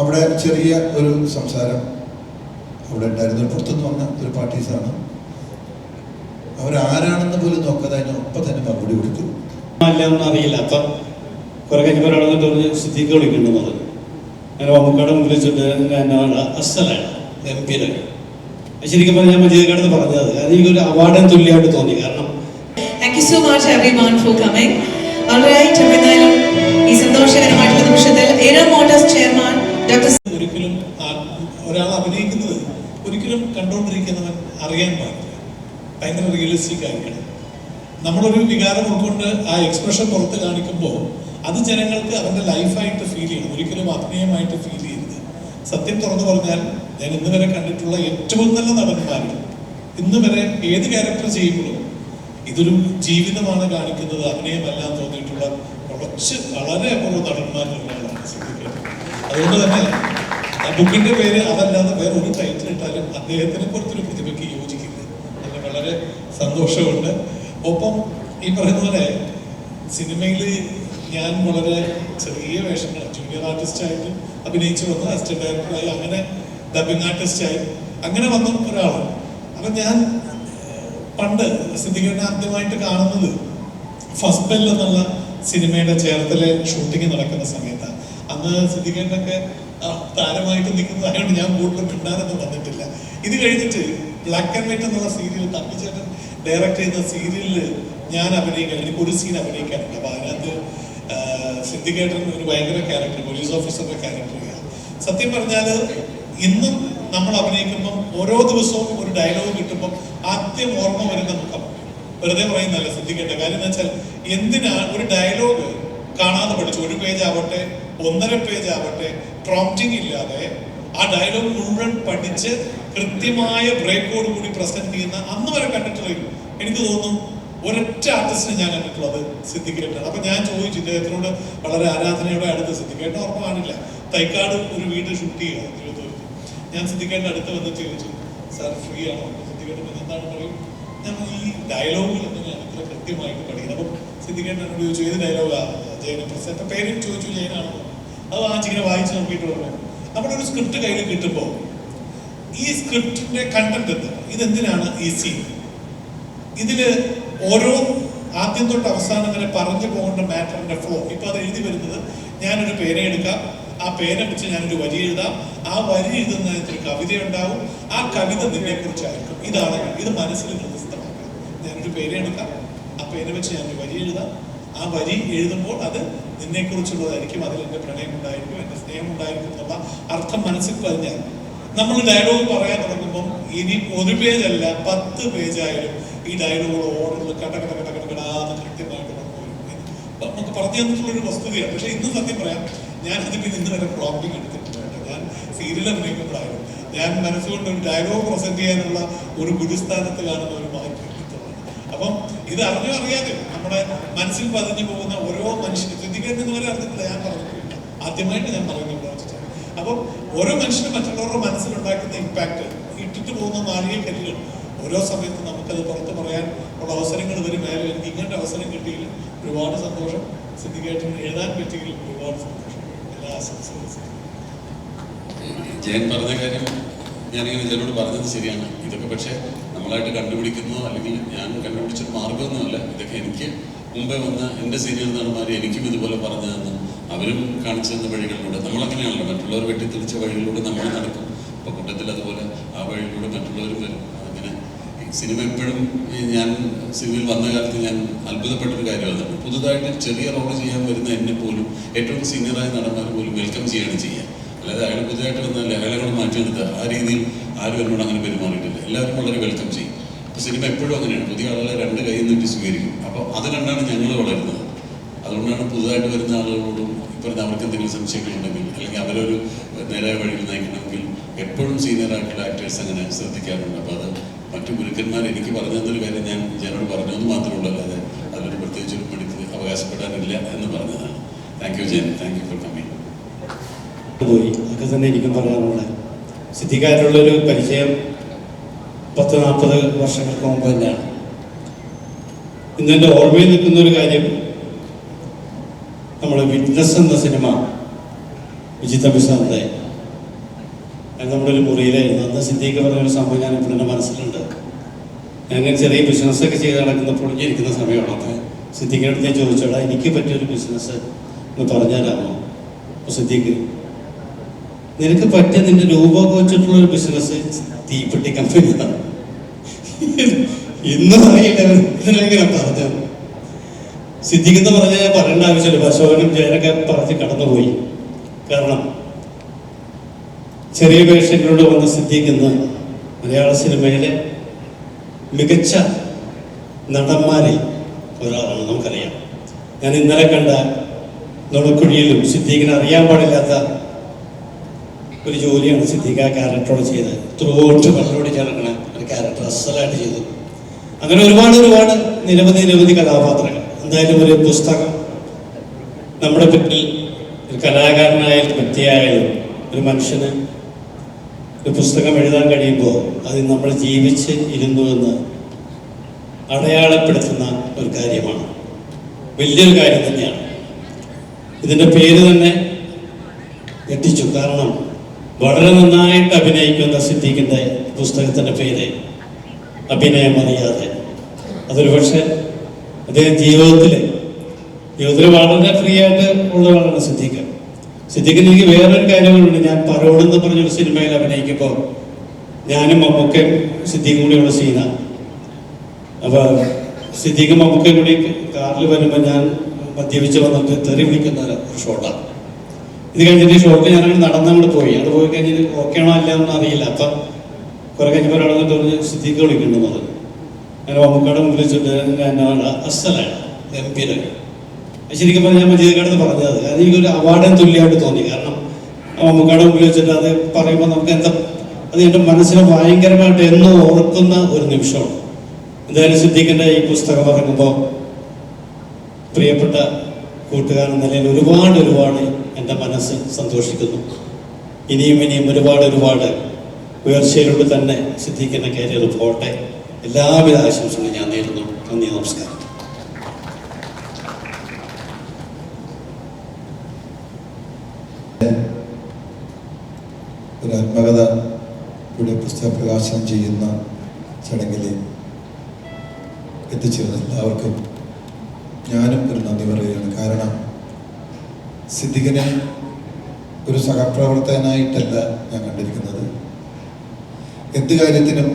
അവിടെ ചെറിയ ഒരു സംസാരം അവിടെ ഉണ്ടായിരുന്നു. പുറത്തുനിന്ന് വന്ന ഒരു പാർട്ടീസാണ്. അവരാരാണെന്ന് പോലും നോക്കാതെ അതിന് ഒപ്പം തന്നെ മറുപടി കൊടുത്തു. അല്ലെന്ന് അറിയില്ലാത്ത കുറെ കഴിഞ്ഞപ്പോൾ ഒരാൾ പറഞ്ഞ് സിദ്ദീഖ് വിളിക്കുന്നുണ്ടെന്ന് പറഞ്ഞു. അങ്ങനെ മമ്മൂക്കാട് വിളിച്ചിട്ട് എന്നാണ് അസലാണ് എം പിയുടെ ശരിക്കും പറഞ്ഞാൽ മജീദ്ക്കാട് പറഞ്ഞത് അത് എനിക്കൊരു അവാർഡിന് തുല്യമായിട്ട് തോന്നി. കാരണം Thank you so much for for coming. Alright, എന്തായാലും ഈ ഒരിക്കലും ഒരാൾ അഭിനയിക്കുന്നത് ഒരിക്കലും കണ്ടുകൊണ്ടിരിക്കുന്നവൻ അറിയാൻ പാടില്ല. ഭയങ്കര റിയലിസ്റ്റിക് ആയിരിക്കണം. നമ്മളൊരു വികാരം ഉൾക്കൊണ്ട് ആ എക്സ്പ്രഷൻ പുറത്ത് കാണിക്കുമ്പോൾ അത് ജനങ്ങൾക്ക് അവന്റെ ലൈഫായിട്ട് ഫീൽ ചെയ്യണം. ഒരിക്കലും അഭിനയമായിട്ട് ഫീൽ ചെയ്യരുത്. സത്യം തുറന്നു പറഞ്ഞാൽ ഞാൻ ഇന്ന് വരെ കണ്ടിട്ടുള്ള ഏറ്റവും നല്ല നടന്മാരിൽ ഇന്ന് വരെ ഏത് ക്യാരക്ടർ ചെയ്യുമ്പോഴും ഇതൊരു ജീവിതമാണ് കാണിക്കുന്നത്. അഭിനയമല്ല തോന്നിയിട്ടുള്ള കുറച്ച് വളരെ അപൂർവ നടന്മാരിൽ ഒരാളാണ് സിദ്ദിഖ്. അതുകൊണ്ട് തന്നെ ബുക്കിന്റെ പേര് അതല്ലാതെ വേറെ ഒരു ടൈറ്റിൽ ഇട്ടാലും അദ്ദേഹത്തിനെ പോലത്തൊരു പ്രതിഭയ്ക്ക് യോജിക്കില്ല. അതിന് വളരെ സന്തോഷമുണ്ട്. ഒപ്പം ഈ പറയുന്ന പോലെ സിനിമയിൽ ഞാൻ വളരെ ചെറിയ വേഷങ്ങൾ ജൂനിയർ ആർട്ടിസ്റ്റായിട്ട് അഭിനയിച്ചു വന്ന് അസിസ്റ്റന്റ് ഡയറക്ടറായി അങ്ങനെ ഡബിങ് ആർട്ടിസ്റ്റായി അങ്ങനെ വന്ന ഒരാളാണ്. അപ്പം ഞാൻ പണ്ട് സിദ്ദിഖിനെ ആദ്യമായിട്ട് കാണുന്നത് ഫസ്റ്റ് ബെൽ എന്നുള്ള സിനിമയുടെ ചേർത്തലെ ഷൂട്ടിംഗ് നടക്കുന്ന സമയത്താണ് അന്ന് സിദ്ധിക്കേണ്ടൊക്കെ താരമായിട്ട് നിൽക്കുന്നതായതുകൊണ്ട് ഞാൻ കൂടുതൽ മിണ്ടാനൊന്നും വന്നിട്ടില്ല. ഇത് കഴിഞ്ഞിട്ട് ബ്ലാക്ക് ആൻഡ് വൈറ്റ് എന്നുള്ള സീരിയൽ തമ്പിച്ചേട്ടൻ ഡയറക്റ്റ് ചെയ്യുന്ന സീരിയലിൽ ഞാൻ അഭിനയിക്കാൻ എനിക്ക് ഒരു സീൻ അഭിനയിക്കാനുണ്ട് അപ്പൊ അതിനകത്ത് സിദ്ധിക്കേട്ടൻ ഒരു ഭയങ്കര ക്യാരക്ടർ പോലീസ് ഓഫീസറുടെ ക്യാരക്ടർ ചെയ്യാം സത്യം പറഞ്ഞാൽ ഇന്നും നമ്മൾ അഭിനയിക്കുമ്പോൾ ഓരോ ദിവസവും ഒരു ഡയലോഗ് കിട്ടുമ്പോൾ ആദ്യം ഓർമ്മ വരുന്ന മുഖം വെറുതെ പറയുന്നല്ല ശ്രദ്ധിക്കേണ്ട കാര്യം എന്ന് വെച്ചാൽ എന്തിനാ ഒരു ഡയലോഗ് കാണാതെ പഠിച്ചു? ഒരു പേജ് ആവട്ടെ ഒന്നര പേജ് ആവട്ടെ പ്രോംപ്റ്റിംഗ് ഇല്ലാതെ ആ ഡയലോഗ് മുഴുവൻ പഠിച്ച് കൃത്യമായ ബ്രേക്കോട് കൂടി പ്രസന്റ് ചെയ്യുന്ന അന്ന് വരെ കണ്ടിട്ടുള്ള എനിക്ക് തോന്നുന്നു ഒരൊറ്റ ആർട്ടിസ്റ്റിനെ ഞാൻ കണ്ടിട്ടുള്ളത് സിദ്ധിക്കേട്ടാണ് അപ്പൊ ഞാൻ ചോദിച്ചു ഇദ്ദേഹത്തിനോട് വളരെ ആരാധനയോടെ അടുത്ത് സിദ്ധിക്കേട്ട ഓർമ്മ കാണില്ല. തൈക്കാട് ഒരു വീട് ഷൂട്ട് ചെയ്യുക തിരുവനന്തപുരത്ത്. ഞാൻ സിദ്ധിക്കേട്ട അടുത്ത് വന്ന് ചോദിച്ചു സാർ ഫ്രീ ആണോ? പിന്നെ എന്താണ് പറയും? ഞാൻ ഈ ഡയലോഗുകളൊന്നും ഞാൻ ഇത്ര കൃത്യമായിട്ട് പഠിക്കുന്നത് അപ്പം എന്നോട് ചോദിച്ചു ഏത് ഡയലോഗാണ് ജയന പ്രസന്റ് പേരും ചോദിച്ചു ജയനാണോ? അത് വാങ്ങിച്ചിങ്ങനെ വായിച്ച് നോക്കിയിട്ട് പറഞ്ഞു നമ്മുടെ ഒരു സ്ക്രിപ്റ്റ് കയ്യിൽ കിട്ടുമ്പോൾ ഈ സ്ക്രിപ്റ്റിന്റെ കണ്ടന്റ് എന്താണ് ഇതെന്തിനാണ് ഈ സീൻ ഇതിൽ ഓരോ ആദ്യം തൊട്ട് അവസാനം വരെ പറഞ്ഞു പോകേണ്ട മാറ്ററിന്റെ ഫ്ലോ ഇപ്പൊ അത് എഴുതി വരുന്നത് ഞാനൊരു പേന എടുക്കാം. ആ പേന വെച്ച് ഞാനൊരു വരി എഴുതാം. ആ വരി എഴുതുന്നതിനൊരു കവിത ഉണ്ടാവും. ആ കവിത നിന്നെ കുറിച്ചായിരിക്കും ഇതാണ് ഇത് മനസ്സിൽ നിർദ്ദിഷ്ടമാക്കാം ഞാനൊരു പേന എടുക്കാം. ആ പേന വെച്ച് ഞാനൊരു വരി എഴുതാം. ആ വരി എഴുതുമ്പോൾ അത് നിന്നെ കുറിച്ചുള്ളതായിരിക്കും അതിൽ എന്റെ പ്രണയം ഉണ്ടായിരിക്കും എന്റെ സ്നേഹം ഉണ്ടായിരിക്കും എന്നുള്ള അർത്ഥം മനസ്സിൽ പതിഞ്ഞാൽ നമ്മൾ ഡയലോഗ് പറയാൻ തുടങ്ങുമ്പോൾ ഇനി ഒരു പേജല്ല പത്ത് പേജായാലും ഈ ഡയലോഗ് ഓർഡറിൽ കട കട കട കട നമുക്ക് പറഞ്ഞു തന്നിട്ടുള്ള ഒരു വസ്തുതയാണ്. പക്ഷെ ഇന്ന് സത്യം പറയാം ഞാൻ അതിപ്പോൾ ഇന്ന് വരെ പ്രോബ്ലം എടുത്തിട്ടുണ്ട് ഞാൻ സീരിയൽ അഭിനയിക്കുമ്പോഴായാലും ഞാൻ മനസ്സുകൊണ്ട് ഒരു ഡയലോഗ് പ്രസന്റ് ചെയ്യാനുള്ള ഒരു ഗുരുസ്ഥാനത്ത് കാണുന്ന ഒരു മാറ്റം അപ്പം ഇത് അറിഞ്ഞോ അറിയാതെ നമ്മുടെ മനസ്സിൽ പതിഞ്ഞു പോകുന്ന ഓരോ മനുഷ്യനും ചിന്തിക്കുന്നത് വരെ അറിഞ്ഞിട്ടില്ല ഞാൻ പറഞ്ഞിട്ടില്ല. ആദ്യമായിട്ട് ഞാൻ പറയുന്നത് വെച്ചിട്ടാണ്. അപ്പം ഓരോ മനുഷ്യനും മറ്റുള്ളവരുടെ മനസ്സിലുണ്ടാക്കുന്ന ഇമ്പാക്ട് ഇട്ടിട്ട് പോകുന്ന നാഴികക്കല്ലുകൾ ഓരോ സമയത്തും നമുക്കത് പുറത്ത് പറയാൻ ഉള്ള അവസരങ്ങൾ വരും. വരുമായാലും എനിക്ക് ഇങ്ങനത്തെ അവസരം കിട്ടിയില്ല ഒരുപാട് സന്തോഷം. സിദ്ധിക്കേട്ടൻ എഴുതാൻ പറ്റിയില്ല ഒരുപാട് സന്തോഷം. എല്ലാ ആശംസകളും. ജയൻ പറഞ്ഞ കാര്യം ഞാനിങ്ങനെ ജയനോട് പറഞ്ഞത് ശരിയാണ്. ഇതൊക്കെ പക്ഷേ നമ്മളായിട്ട് കണ്ടുപിടിക്കുന്നതോ അല്ലെങ്കിൽ ഞാൻ കണ്ടുപിടിച്ചൊരു മാർഗമൊന്നുമല്ല ഇതൊക്കെ എനിക്ക് മുമ്പേ വന്ന എന്റെ സീനിയർ നടന്മാർ എനിക്കും ഇതുപോലെ പറഞ്ഞു തന്നു അവരും കാണിച്ചു തന്ന വഴികളിലൂടെ നമ്മളങ്ങനെയാണല്ലോ. മറ്റുള്ളവർ വെട്ടിത്തെളിച്ച വഴികളിലൂടെ നമ്മൾ നടക്കും. അപ്പോൾ കൂട്ടത്തിൽ അതുപോലെ ആ വഴിയിലൂടെ മറ്റുള്ളവരും വരും. അങ്ങനെ സിനിമ എപ്പോഴും ഞാൻ സിനിമയിൽ വന്ന കാലത്ത് ഞാൻ അത്ഭുതപ്പെട്ടൊരു കാര്യമാണ്. പുതുതായിട്ട് ചെറിയ റോൾ ചെയ്യാൻ വരുന്ന എന്നെ പോലും ഏറ്റവും സീനിയറായ നടന്മാർ പോലും വെൽക്കം ചെയ്യാണ് ചെയ്യുക. അല്ലാതെ അയാൾ പുതിയതായിട്ട് വന്നല്ലേ അയാളെ മാറ്റി നിർത്തുക ആ രീതിയിൽ ആരും എന്നോട് അങ്ങനെ പെരുമാറിയിട്ടില്ല. എല്ലാവരും വളരെ വെൽക്കം ചെയ്യും. അപ്പോൾ സിനിമ എപ്പോഴും അങ്ങനെയാണ്. പുതിയ ആളുകളെ രണ്ട് കൈ നിന്നിട്ട് സ്വീകരിക്കും. അപ്പോൾ അത് കണ്ടാണ് ഞങ്ങൾ വളരുന്നത്. അതുകൊണ്ടാണ് പുതുതായിട്ട് വരുന്ന ആളുകളോടും ഇപ്പോഴത്തെ അവർക്ക് എന്തെങ്കിലും സംശയങ്ങളുണ്ടെങ്കിൽ അല്ലെങ്കിൽ അവരൊരു നേരായ വഴിയിൽ നയിക്കണമെങ്കിൽ എപ്പോഴും സീനിയർ ആയിട്ടുള്ള ആക്ടേഴ്സ് അങ്ങനെ ശ്രദ്ധിക്കാറുണ്ട്. അപ്പോൾ അത് മറ്റു ഗുരുക്കന്മാർ എനിക്ക് പറഞ്ഞു തന്നൊരു കാര്യം ഞാൻ ജനോട് പറഞ്ഞതെന്ന് മാത്രമേ ഉള്ളൂ അല്ലാതെ അതിലൊരു പ്രത്യേകിച്ച് ഒരു പഠിക്ക് അവകാശപ്പെടാനില്ല എന്ന് പറഞ്ഞതാണ്. Thank you Jayan thank you for coming പോയി. അതൊക്കെ തന്നെ എനിക്കും സിദ്ധിക്കാരുള്ളൊരു പരിചയം പത്ത് നാൽപ്പത് വർഷങ്ങൾക്ക് മുമ്പ് തന്നെയാണ്. ഇന്ന് എന്റെ ഓർമ്മയിൽ നിൽക്കുന്ന ഒരു കാര്യം നമ്മൾ വിറ്റ്നസ് എന്ന സിനിമ വിജിത് അഭിസാറിന്റെ അത് നമ്മുടെ ഒരു മുറിയിലായിരുന്നു. അന്ന് സിദ്ധിക്ക് പറഞ്ഞ ഒരു സംഭവം ഞാൻ ഇപ്പോൾ എന്റെ മനസ്സിലുണ്ട്. ഞാൻ ചെറിയ ബിസിനസ്സൊക്കെ ചെയ്ത് നടക്കുന്ന പൊളിഞ്ഞിരിക്കുന്ന സമയമാണ്. അപ്പോൾ സിദ്ദീഖിന്റെ അടുത്ത് ചോദിച്ചോടാ എനിക്ക് പറ്റിയൊരു ബിസിനസ് എന്ന് പറഞ്ഞുതരാമോ? അപ്പോൾ സിദ്ദീഖ് നിനക്ക് പറ്റിയ നിന്റെ രൂപമൊക്കെ വെച്ചിട്ടുള്ള ഒരു ബിസിനസ് തീപ്പെട്ടി കമ്പനിയാണ് ഇന്ന് പറയില്ല. പറഞ്ഞ. എന്ന് പറഞ്ഞാൽ ഞാൻ പറയേണ്ട ആവശ്യമില്ല. അശോകനും ജയനൊക്കെ പറഞ്ഞ് കടന്നുപോയി. കാരണം ചെറിയ വേഷങ്ങളിലൂടെ വന്ന് സിദ്ധിക്കുന്ന മലയാള സിനിമയിലെ മികച്ച നടന്മാരിൽ ഒരാളാണ് നമുക്കറിയാം. ഞാൻ ഇന്നലെ കണ്ട നുണക്കുഴിയിലും സിദ്ദീഖിനെ അറിയാൻ പാടില്ലാത്ത ഒരു ജോലിയാണ് സിദ്ദീഖ് ആ ക്യാരക്ടറോട് ചെയ്തത്. ത്രോട്ട് പള്ളിയോട് ചേർക്കണ ഒരു ക്യാരക്ടർ അസലായിട്ട് ചെയ്തു. അങ്ങനെ ഒരുപാട് ഒരുപാട് നിരവധി നിരവധി കഥാപാത്രങ്ങൾ. എന്തായാലും ഒരു പുസ്തകം നമ്മുടെ പിന്നിൽ ഒരു കലാകാരനായാലും വ്യക്തിയായാലും ഒരു മനുഷ്യന് ഒരു പുസ്തകം എഴുതാൻ കഴിയുമ്പോൾ അത് നമ്മൾ ജീവിച്ച് ഇരുന്നു എന്ന് അടയാളപ്പെടുത്തുന്ന ഒരു കാര്യമാണ്. വലിയൊരു കാര്യം തന്നെയാണ്. ഇതിന്റെ പേര് തന്നെ വളരെ നന്നായിട്ട് അഭിനയിക്കുന്ന സിദ്ദീഖിന്റെ പുസ്തകത്തിന്റെ പേര് അഭിനയം അറിയാതെ. അതൊരു പക്ഷേ അദ്ദേഹം ജീവിതത്തിൽ ജീവിതത്തിൽ വളരെ ഫ്രീ ആയിട്ട് ഉള്ളവരാണ് സിദ്ദീഖ്. സിദ്ദീഖിന് എനിക്ക് വേറൊരു കാര്യങ്ങളുണ്ട്. ഞാൻ പരോടെന്ന് പറഞ്ഞൊരു സിനിമയിൽ അഭിനയിക്കുമ്പോൾ ഞാനും മമ്മൂക്കയും സിദ്ദീഖും കൂടിയുള്ള സീനാണ് അപ്പോൾ സിദ്ദീഖും മമ്മൂക്കയും കൂടി കാറിൽ വരുമ്പോൾ ഞാൻ മദ്യപിച്ച് വന്നിട്ട് തെറി വിളിക്കുന്ന ഒരു ഷോട്ടാണ് ഇത് കഴിഞ്ഞിട്ട് ഷോപ്പ് ഷോട്ട് ഞാനങ്ങനെ നടന്നങ്ങോട്ട് പോയി. അത് പോയി കഴിഞ്ഞിട്ട് ഓക്കെ ആണോ അല്ല എന്നൊന്നും അറിയില്ല. അപ്പം കുറെ കഴിഞ്ഞപ്പോൾ ഒരാൾ വന്നിട്ട് പറഞ്ഞ് സിദ്ദീഖ് വിളിക്കുന്നു അത് ഞാൻ മമ്മൂക്കയുടെ വിളിച്ചിട്ട് അസലാണ് എം പിയിലെ ശരിക്കും പറഞ്ഞാൽ ഞാൻ മജീദിക്കടുത്ത് പറഞ്ഞത്. കാരണം എനിക്കൊരു അവാർഡിന് തുല്യമായിട്ട് തോന്നി. കാരണം ആ വിളിച്ചിട്ട് അത് പറയുമ്പോൾ നമുക്ക് എന്താ അത് എന്റെ മനസ്സിനെ ഭയങ്കരമായിട്ട് എന്നും ഓർക്കുന്ന ഒരു നിമിഷമാണ്. എന്തായാലും സിദ്ദീഖിന്റെ ഈ പുസ്തകം ഇറങ്ങുമ്പോൾ പ്രിയപ്പെട്ട കൂട്ടുകാരൻ നിലയിൽ ഒരുപാട് ഒരുപാട് എന്റെ മനസ്സ് സന്തോഷിക്കുന്നു. ഇനിയും ഇനിയും ഒരുപാട് ഒരുപാട് ഉയർച്ചയിലൂടെ തന്നെ സിദ്ധിക്കുന്ന കരിയർ പോട്ടെ എല്ലാവിധ ആശംസകളും ഞാൻ നേരുന്നു. നന്ദി നമസ്കാരം. ഒരു ആത്മകഥ ഇവിടെ പുസ്തകപ്രകാശനം ചെയ്യുന്ന ചടങ്ങിൽ എത്തിച്ചേർന്ന എല്ലാവർക്കും ഞാനും ഒരു നന്ദി പറയുകയാണ്. കാരണം സിദ്ദിഖിനെ ഒരു സഹപ്രവർത്തകനായിട്ടല്ല ഞാൻ കണ്ടിരിക്കുന്നത്. എന്ത് കാര്യത്തിനും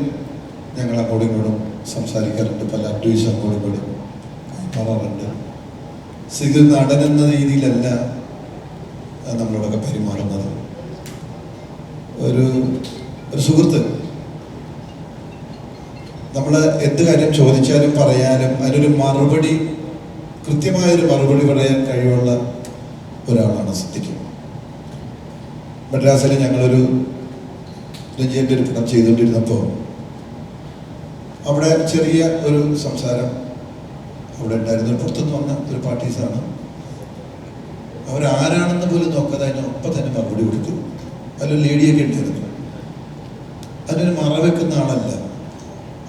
ഞങ്ങൾ അങ്ങോട്ടും ഇങ്ങോട്ടും സംസാരിക്കാറുണ്ട്. പല അഡ്വൈസ് അങ്ങോട്ടും ഇങ്ങോട്ടും കൈമാറാറുണ്ട് സിദ്ദിഖ് നടൻ എന്ന രീതിയിലല്ല നമ്മളോടൊക്കെ പെരുമാറുന്നത്. ഒരു ഒരു സുഹൃത്ത്. നമ്മൾ എന്ത് കാര്യം ചോദിച്ചാലും പറയാനും അതിനൊരു മറുപടി കൃത്യമായൊരു മറുപടി പറയാൻ കഴിവുള്ള ഒരാളാണ് സിദ്ദിഖ്. മദ്രാസിൽ ഞങ്ങളൊരു രഞ്ജിയന്റെ ഒരു പടം ചെയ്തുകൊണ്ടിരുന്നപ്പോൾ അവിടെ ചെറിയ ഒരു സംസാരം അവിടെ ഉണ്ടായിരുന്നു. പുറത്തുനിന്ന് വന്ന ഒരു പാർട്ടീസാണ്. അവരാരാണെന്ന് പോലും നോക്കാതെ അതിന് ഒപ്പം തന്നെ മറുപടി കൊടുക്കും. അതിലൊരു ലേഡിയൊക്കെ ഉണ്ടായിരുന്നു. അതിനൊരു മറ വെക്കുന്ന ആളല്ല.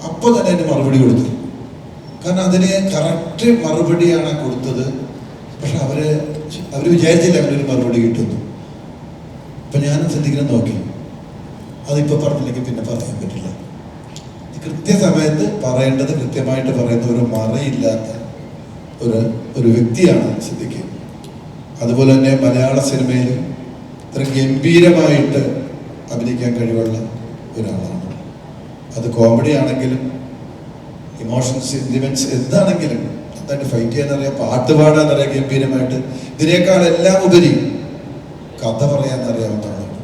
അപ്പോൾ തന്നെ അതിന് മറുപടി കൊടുത്തു. കാരണം അതിന് കറക്റ്റ് മറുപടിയാണ് കൊടുത്തത് പക്ഷെ അവർ അവർ വിചാരിച്ചില്ല അങ്ങനെ ഒരു മറുപടി കിട്ടുന്നു അപ്പം ഞാൻ ശ്രദ്ധിക്കണം നോക്കി. അതിപ്പോൾ പറഞ്ഞില്ലെങ്കിൽ പിന്നെ പറയാൻ പറ്റില്ല. കൃത്യസമയത്ത് പറയേണ്ടത് കൃത്യമായിട്ട് പറയുന്ന ഒരു മറയില്ലാത്ത ഒരു ഒരു വ്യക്തിയാണ് സിദ്ദിഖ്. അതുപോലെ തന്നെ മലയാള സിനിമയിൽ ഇത്ര ഗംഭീരമായിട്ട് അഭിനയിക്കാൻ കഴിവുള്ള ഒരാളാണ്. അത് കോമഡി ആണെങ്കിലും ഇമോഷൻസ് സെന്റിമെന്റ്സ് എന്താണെങ്കിലും നന്നായിട്ട് ഫൈറ്റ് ചെയ്യാനറിയാം. പാട്ട് പാടാനറിയാം ഗംഭീരമായിട്ട്. ഇതിനേക്കാൾ എല്ലാം ഉപരി കഥ പറയാനറിയാവുന്ന ആളാണ്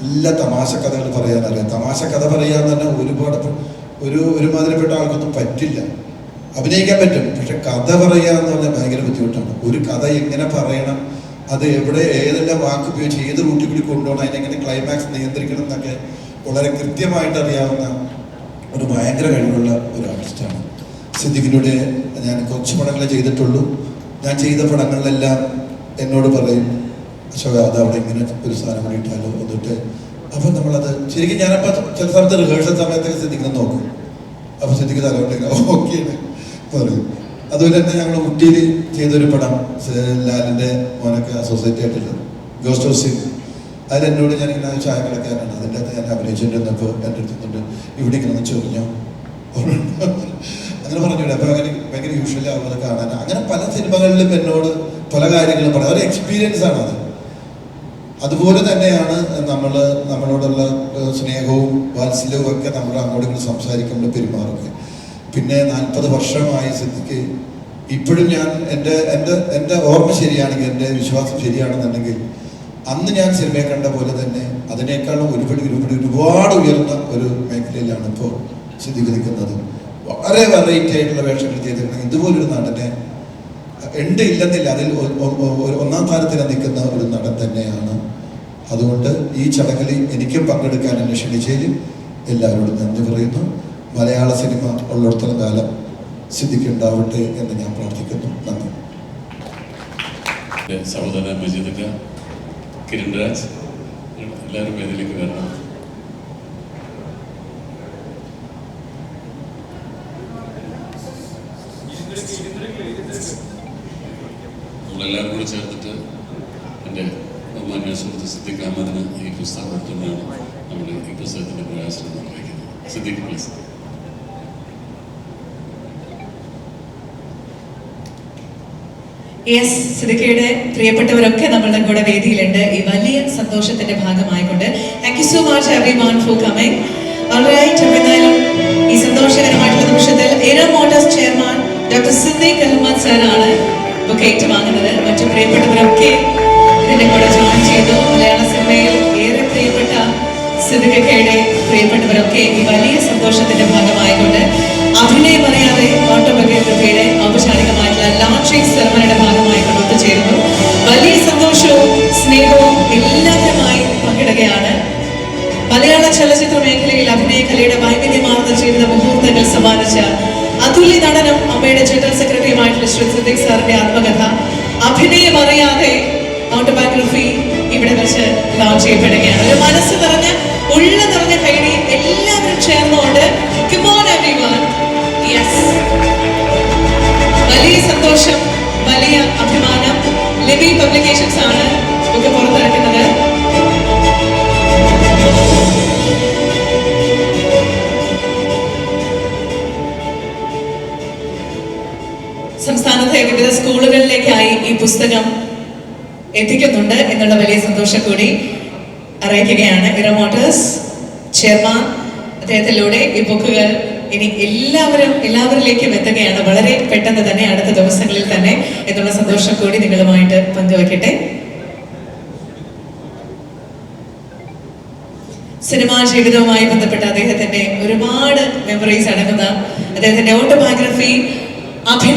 നല്ല തമാശ കഥകൾ പറയാനറിയാം. തമാശ കഥ പറയാൻ തന്നെ ഒരുപാട് ഒരു ഒരുമാതിരിപ്പെട്ട ആൾക്കൊന്നും പറ്റില്ല. അഭിനയിക്കാൻ പറ്റും. പക്ഷെ കഥ പറയുക എന്ന് പറഞ്ഞാൽ ഭയങ്കര ബുദ്ധിമുട്ടാണ്. ഒരു കഥ എങ്ങനെ പറയണം? അത് എവിടെ ഏതെല്ലാം വാക്ക് ഉപയോഗിച്ച് ഏത് റൂട്ടിൽ കൂടി കൊണ്ടുപോകണം? അതിനെങ്ങനെ ക്ലൈമാക്സ് നിയന്ത്രിക്കണം എന്നൊക്കെ വളരെ കൃത്യമായിട്ട് അറിയാവുന്ന ഒരു ഭയങ്കര കഴിവുള്ള ഒരു ആർട്ടിസ്റ്റാണ് സിദ്ദിഖിലൂടെ ഞാൻ കുറച്ച് പടങ്ങളെ ചെയ്തിട്ടുള്ളൂ. ഞാൻ ചെയ്ത പടങ്ങളിലെല്ലാം എന്നോട് പറയും അശോക അത് അവിടെ ഇങ്ങനെ ഒരു സാധനം കൂടി ഇട്ടാലോ? എന്നിട്ട് അപ്പം നമ്മളത് ശരിക്കും ഞാനപ്പോൾ ചില സമയത്ത് റിഹേഴ്സൽ സമയത്തൊക്കെ സിദ്ദിഖിനെ നോക്കും. അപ്പോൾ സിദ്ദിഖ് തലവട്ടേക്ക് ഓക്കെയാണ് പറയും. അതുപോലെ തന്നെ ഞങ്ങൾ ഊട്ടിയിൽ ചെയ്തൊരു പടം ലാലിന്റെ മോനൊക്കെ അസോസിയേറ്റ് ആയിട്ടുള്ളത് ഗോസ്റ്റ് ഓഫ് സിംഗ് അതിലെന്നോട് ഞാൻ ഇങ്ങനെ ചായ കിടക്കാനാണ് അതിന്റെ അകത്ത് ഞാൻ അഭിനയിച്ചിട്ടുണ്ടെന്നപ്പോൾ എന്റെ അടുത്ത് നിന്നിട്ട് ഇവിടെ ഇങ്ങനെ ഒന്ന് ചൊറിഞ്ഞോ അങ്ങനെ പറഞ്ഞില്ല അപ്പോൾ അങ്ങനെ ഭയങ്കര യൂഷ്വലി അത് കാണാൻ. അങ്ങനെ പല സിനിമകളിലും എന്നോട് പല കാര്യങ്ങളും പറയാം ഒരു എക്സ്പീരിയൻസ് ആണ് അത്. അതുപോലെ തന്നെയാണ് നമ്മൾ നമ്മളോടുള്ള സ്നേഹവും വാത്സല്യവും ഒക്കെ നമ്മൾ അങ്ങോട്ട് ഇങ്ങനെ സംസാരിക്കുമ്പോൾ പെരുമാറുക പിന്നെ നാൽപ്പത് വർഷമായി സിദ്ധിക്ക് ഇപ്പോഴും ഞാൻ എന്റെ എന്റെ എന്റെ ഓർമ്മ ശരിയാണെങ്കിൽ എന്റെ വിശ്വാസം ശരിയാണെന്നുണ്ടെങ്കിൽ അന്ന് ഞാൻ സിനിമയെ കണ്ട പോലെ തന്നെ അതിനേക്കാളും ഒരുപടി ഒരുപടി ഒരുപാട് ഉയർന്ന ഒരു മേഖലയിലാണ് ഇപ്പോൾ സിദ്ധിക്ക് നിൽക്കുന്നത്. വളരെ വെറൈറ്റി ആയിട്ടുള്ള വേഷങ്ങൾ ചെയ്തിട്ടുണ്ടെങ്കിൽ ഇതുപോലൊരു നടനെ ഉണ്ട് ഇല്ലെന്നില്ല. അതിൽ ഒന്നാം താരത്തിന് നിൽക്കുന്ന ഒരു നടൻ തന്നെയാണ്. അതുകൊണ്ട് ഈ ചടങ്ങിൽ എനിക്കും പങ്കെടുക്കാൻ എന്നെ ക്ഷണിച്ചതിൽ എല്ലാവരോടും നന്ദി പറയുന്നു. മലയാള സിനിമ ഉള്ളിടത്തോളം കാലം സിദ്ധിക്കുണ്ടാവട്ടെ എന്ന് ഞാൻ പ്രാർത്ഥിക്കുന്നു. നന്ദി. സഹോദരൻ മജീദക്ക കിരൺ രാജ് എല്ലാവരും വേദിയിലേക്ക് വരണം. നമ്മളെല്ലാവരും കൂടെ ചേർത്തിട്ട് എന്റെ ബഹുമാന്യ സുഹൃത്ത് സിദ്ദിഖ് അഹമ്മദിന് ഈ പുസ്തകം കൊടുത്തുകൊണ്ടാണ് നമ്മൾ ഈ പുസ്തകത്തിന്റെ പ്രകാശനം നിർവഹിക്കുന്നത്. സിദ്ദിഖ് പ്ലീസ് യെസ് സിദ്ദിഖയുടെ പ്രിയപ്പെട്ടവരൊക്കെ നമ്മളുടെ കൂടെ വേദിയിലുണ്ട്. ഈ വലിയ സന്തോഷത്തിന്റെ ഭാഗമായിക്കൊണ്ട് thank you so much every one for coming alright എന്തായാലും ഈ സന്തോഷകരമായിട്ടുള്ള നിമിഷത്തിൽ Era motors chairman doctor Siddique Ahammed സാറാണ് ബുക്ക് ഏറ്റുവാങ്ങുന്നത് മറ്റു പ്രിയപ്പെട്ടവരൊക്കെ ഇതിന്റെ കൂടെ ജോയിൻ ചെയ്തു. മലയാള സിനിമയിൽ ഏറെ പ്രിയപ്പെട്ട സിദ്ദിഖയുടെ പ്രിയപ്പെട്ടവരൊക്കെ ഈ വലിയ സന്തോഷത്തിന്റെ ഭാഗമായിക്കൊണ്ട് അഭിനയം അറിയാതെ ഓട്ടോബയോഗ്രഫിയുടെ ഔപചാരികമായിട്ടുള്ള ലോഞ്ചിങ് സെറമണിയുടെ ഭാഗമായിക്കൊണ്ട് ഒത്തുചേരുന്നു. വലിയ സന്തോഷവും സ്നേഹവും എല്ലാവരുമായി പങ്കിടുകയാണ്. മലയാള ചലച്ചിത്ര മേഖലയിൽ അഭിനയ കലയുടെ വൈവിധ്യമാർന്ന ജീവിത മുഹൂർത്തങ്ങൾ സമ്മാനിച്ച അതുല്യ നടനം അമ്മയുടെ ജനറൽ സെക്രട്ടറിയുമായിട്ടുള്ള ശ്രീ സിദ്ദിഖ് സാറിന്റെ ആത്മകഥ. അഭിനയം അറിയാതെ ഓട്ടോബയോഗ്രഫി ഇവിടെ വെച്ച് ലോഞ്ച് ചെയ്യപ്പെടുകയാണ്. ഒരു മനസ്സ് നിറഞ്ഞ ഉള്ള നിറഞ്ഞ കൈഡി എല്ലാവരും ചേർന്നുകൊണ്ട്. വലിയ സന്തോഷം വലിയ അഭിമാനം. ലിവി പബ്ലിക്കേഷൻസ് ആണ് ഒക്കെ പുറത്തിറക്കുന്നത്. സംസ്ഥാനത്തെ വിവിധ സ്കൂളുകളിലേക്കായി ഈ പുസ്തകം എത്തിക്കുന്നുണ്ട് എന്നുള്ള വലിയ സന്തോഷം കൂടി അറിയിക്കുകയാണ്. ഇറ മോട്ടേഴ്സ് ചെയർമാൻ അദ്ദേഹത്തിലൂടെ ഈ ബുക്കുകൾ ഇനി എല്ലാവരും എല്ലാവരിലേക്കും എത്തുകയാണ്. വളരെ പെട്ടെന്ന് തന്നെ അടുത്ത ദിവസങ്ങളിൽ തന്നെ എന്നുള്ള സന്തോഷം കൂടി നിങ്ങളുമായിട്ട് പങ്കുവയ്ക്കട്ടെ സിനിമാ ജീവിതവുമായി ബന്ധപ്പെട്ട അദ്ദേഹത്തിന്റെ ഒരുപാട് മെമ്മറീസ് അടങ്ങുന്ന അദ്ദേഹത്തിന്റെ ഓട്ടോബയോഗ്രഫി അഭിനയ